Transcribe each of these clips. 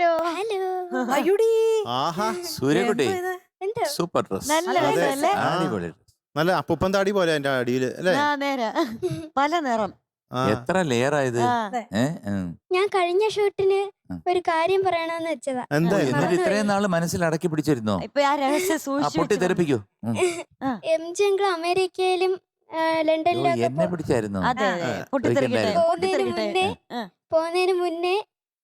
Hello. Hello. അയ്യോടി. ആഹാ സൂര്യകുട്ടി എന്തോ സൂപ്പർ ഡ്രസ് നല്ല അതെ. രസമല്ലേ ആ. അടിപൊളി dress. നല്ല അപ്പൂപ്പൻ താടി പോലെ എന്റെ അടിയിൽ അല്ലേ? ആ നേര. പല നിറം. ആ. എത്ര ലെയർ ആയത് ആ. ഞാൻ കഴിഞ്ഞ ഷൂട്ടിന് ഒരു കാര്യം പറയണമെന്ന് വെച്ചതാ. എന്തായിരുന്നു എന്നിട്ട് ഇത്രയും നാൾ മനസ്സിൽ അടക്കി പിടിച്ചിരുന്നോ? ഇപ്പൊ ആ രഹസ്യം ആ സൂക്ഷിച്ചു പൊട്ടി. തെറിപ്പിക്കൂ. ഉം. എം ജി അങ്കിൾ അമേരിക്കയിലും ആ, അയ്യോ, ലണ്ടനിലും എന്നെ പിടിച്ചായിരുന്നു? അതെ. പൊട്ടിത്തെറിക്കട്ടെ പോകുന്നതിന് പൊട്ടിത്തെറിക്കട്ടെ മുന്നേ ആ. പോകുന്നതിന് മുന്നേ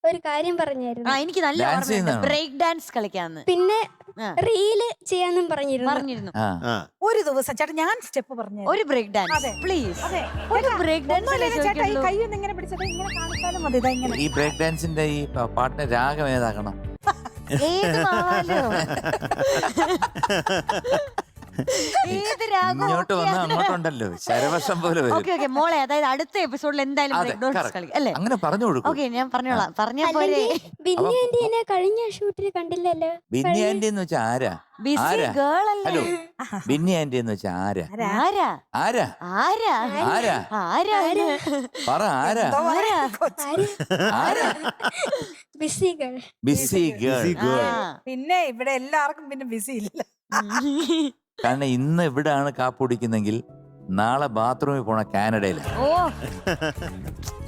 ഒരു കാര്യം ആ പറഞ്ഞായിരുന്നു എനിക്ക് നല്ല Dance ഓർമ്മയുണ്ട്. ചെയ്യുന്നതാണോ? ബ്രേക്ക് ഡാൻസ് കളിക്കാന്ന്. പിന്നെ ആ. റീൽ ചെയ്യാന്നും പറഞ്ഞിരുന്നു. പറഞ്ഞിരുന്നു. ആ. ആ. ഒരു ദിവസം ചേട്ടാ ഞാൻ സ്റ്റെപ്പ് പറഞ്ഞു ഒരു ബ്രേക്ക് ഡാൻസ്. അതെ. പ്ലീസ് അതെ. ഒരു ബ്രേക്ക് ഡാൻസ് ഒന്നുമില്ല ചേട്ടാ ഈ കൈ ഒന്ന് ഇങ്ങനെ പിടിച്ചത് ഇങ്ങനെ കാണിച്ചാലും മതി. ഇതാ ഇങ്ങനെ. ഈ ബ്രേക്ക് ഡാൻസിന്റെ ഈ പ- പാട്ടിന് രാഗം ഏതാക്കണം? ഏത് മാവാലോ ഏത് രാഗം? ഇങ്ങോട്ട് വന്ന അങ്ങോട്ടുണ്ടല്ലോ. ശരവശം പോലെ വരും. Okay okay. മോളെ അതായത് അടുത്ത എപ്പിസോഡിൽ എന്തായാലും അതെ, ഡാൻസ് correct. അല്ലേ? അങ്ങനെ പറഞ്ഞു കൊടുക്കും. ഓക്കെ ഞാൻ പറഞ്ഞോളാം. പറഞ്ഞ പോലെ അല്ലെങ്കിൽ ബിന്നി ആന്റീനെ കഴിഞ്ഞ ഷൂട്ടിൽ കണ്ടില്ലല്ലോ? ബിന്നി ആന്റി എന്ന് വെച്ചാ ആരാ? ബിസി ആരാ? ഗേൾ ഹലോ അല്ലേ ബിന്നി ആന്റി എന്ന് വെച്ചാ ആരാ? ആരാ? ആരാ? ആരാ? ആരാ? ആരാ? ആരാ? പറ ആരാ? ആരാ? ആര്? ആരാ ബിസി ഗേൾ. BC girl. ആ. പിന്നെ ഇവിടെ എല്ലാവർക്കും പിന്നെ ബിസി ഇല്ല. ഉം. കാരണം ഇന്ന് ഇവിടാണ് കാപ്പ് കുടിക്കുന്നെങ്കിൽ നാളെ ബാത്റൂമിൽ പോണ കാനഡയിലാണ് ഓ.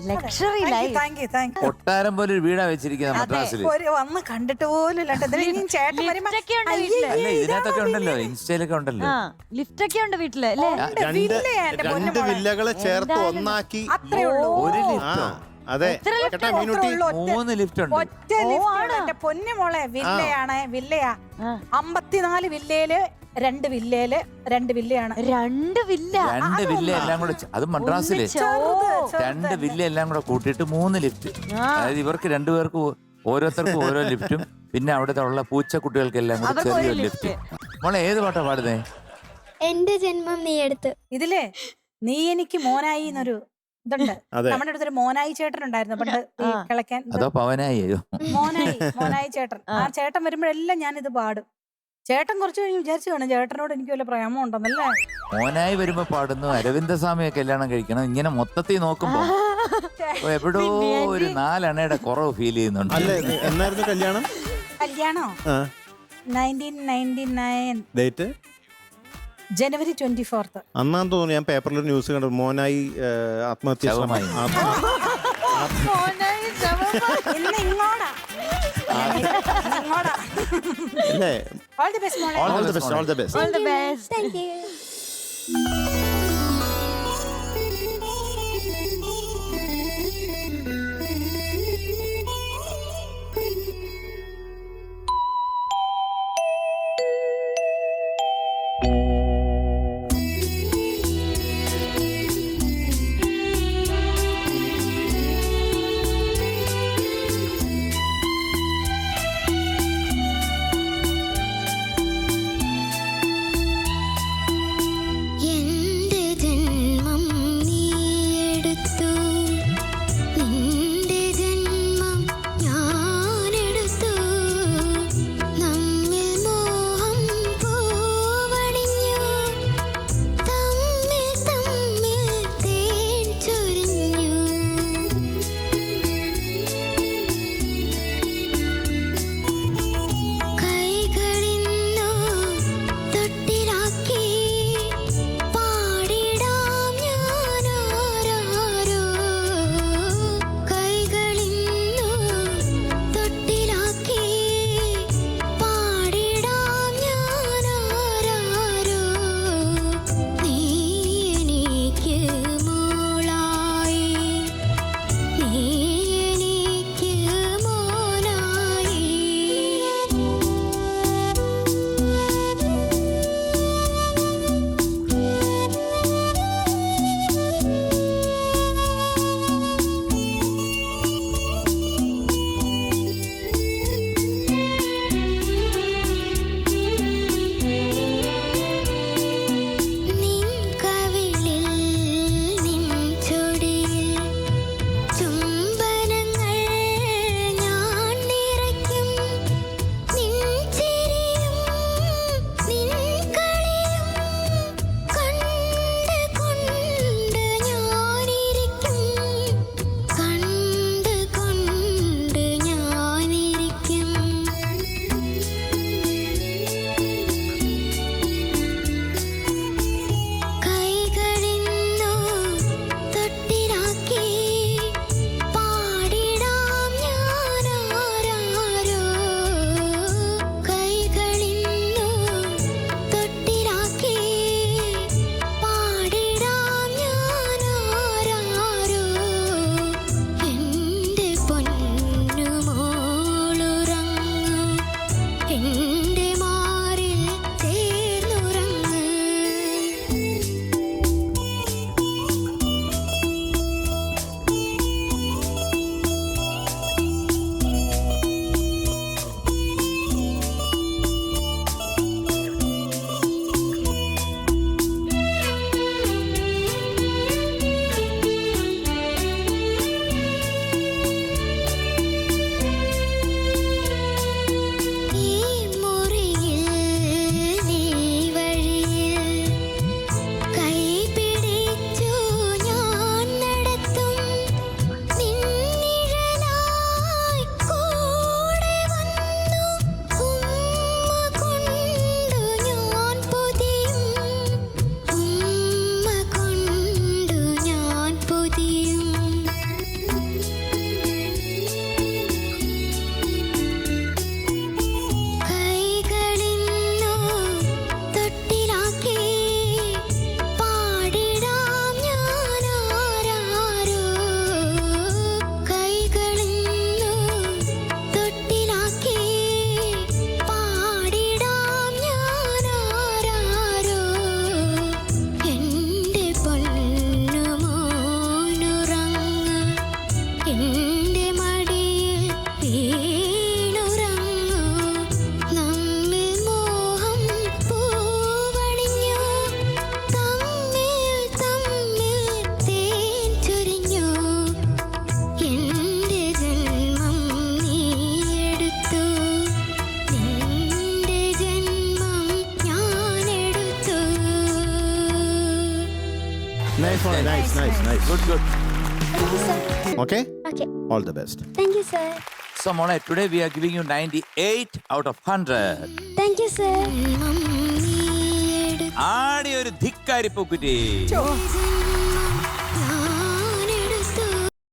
Luxury life thank you thank you കൊട്ടാരം പോലെ ഒരു വീടാ വെച്ചിരിക്കുന്ന മദ്രാസിൽ ഒരു വന്ന് കണ്ടിട്ട് പോലും ഇല്ല കേട്ടോ. ഇതിന് ഇനിയും ചേട്ടൻ വരുമ്പോ ലിഫ്റ്റ് ഉണ്ട് വീട്ടിൽ. അല്ല ഇതിനകത്തൊക്കെ ഉണ്ടല്ലോ ഇൻസ്റ്റയിലൊക്കെ ഉണ്ടല്ലോ. ആ ലിഫ്റ്റ് ഒക്കെ ഉണ്ട് വീട്ടിൽ അല്ലേ? രണ്ട് വില്ലയാ എന്റെ രണ്ട്. വില്ലകളെ ചേർത്ത് എന്തായാലും ഒന്നാക്കി അത്രേ ഉള്ളൂ. ഒരു ലിഫ്റ്റോ? അതെ എത്ര lift? കേട്ടാ അത്രേ മീനുട്ടി ഉള്ളൂ, ഒറ്റ- മൂന്ന് ലിഫ്റ്റ് ഉണ്ട് ഒറ്റ ലിഫ്റ്റ് ആണോ? എന്റെ പൊന്നുമോളെ വില്ലയാണ് വില്ലയാ ആ. അമ്പത്തിനാല് വില്ലയിൽ രണ്ട് വില്ലയിൽ രണ്ട് വില്ലയാണ് രണ്ട് വില്ല രണ്ട് വില്ല എല്ലാം കൂടെ ചെ- അത് മദ്രാസിലെ ഒന്നിച്ച്. ചെറുത്, ചെറുത് രണ്ട് തന്നെ. വില്ല എല്ലാം കൂടെ കൂട്ടിയിട്ട് മൂന്ന് ലിഫ്റ്റ് ആ. അതായത് ഇവർക്ക് രണ്ടുപേർക്ക് ഓരോരുത്തർക്കും ഓരോ ലിഫ്റ്റും പിന്നെ അവിടുത്തെ ഉള്ള പൂച്ചക്കുട്ടികൾക്കെല്ലാം കൂടെ അവർക്ക് ഒരു ചെറിയൊരു ലിഫ്റ്റ്. ലിഫ്റ്റ് മോളെ ഏത് പാട്ടാ പാടുന്നേ എന്റെ ജന്മം നീ എടുത്ത് ഇതിലേ നീ എനിക്ക് മോനായി എന്നൊരു ഇതുണ്ട്. അതെ. നമ്മുടെ അടുത്തൊരു മോനായി ചേട്ടൻ ഉണ്ടായിരുന്നു. പണ്ട് ഈ ആ. കിളക്കാൻ അതോ പവനായി മോനായി മോനായി ചേട്ടൻ. ആ. ആ ചേട്ടൻ വരുമ്പോഴെല്ലാം ഞാൻ ഇത് പാടും. ചേട്ടൻ കുറച്ച് കഴിഞ്ഞ് വിചാരിച്ചു കാണും ചേട്ടനോട് എനിക്ക് വല്ല പ്രേമം ഉണ്ടെന്നല്ലേ? മോനായി വരുമ്പോ പാടുന്നു അരവിന്ദസ്വാമിയെ കല്യാണം കഴിക്കണം ഇങ്ങനെ മൊത്തത്തിൽ നോക്കുമ്പോ ഓ, എവിടോ പിന്നെ ഒരു നാലണയുടെ കുറവ് ഫീൽ ചെയ്യുന്നുണ്ട്. അല്ലേ എന്നായിരുന്നു കല്യാണം? കല്യാണോ? ആ. Nineteen ninety nine. Date? January twenty fourth. അന്നാന്ന് തോന്നുന്നു ഞാൻ പേപ്പറിൽ ന്യൂസ് കണ്ടു. മോനായി ആത്മഹത്യ ശ്രമം. ശവമായി. ആത്മ- ശവമായി. ഇന്ന് ഇങ്ങോടാ. ഇങ്ങോടാ. അല്ലേ ഓൾ ദി ബെസ്റ്റ് മോളെ. All the best all the best All the best. Thank you nice nice nice nice good good okay okay all the best thank you sir so മോളെ today we are giving you 98 out of 100 thank you sir ആടി ഒരു ധിക്കാരി പൂക്കുറ്റി.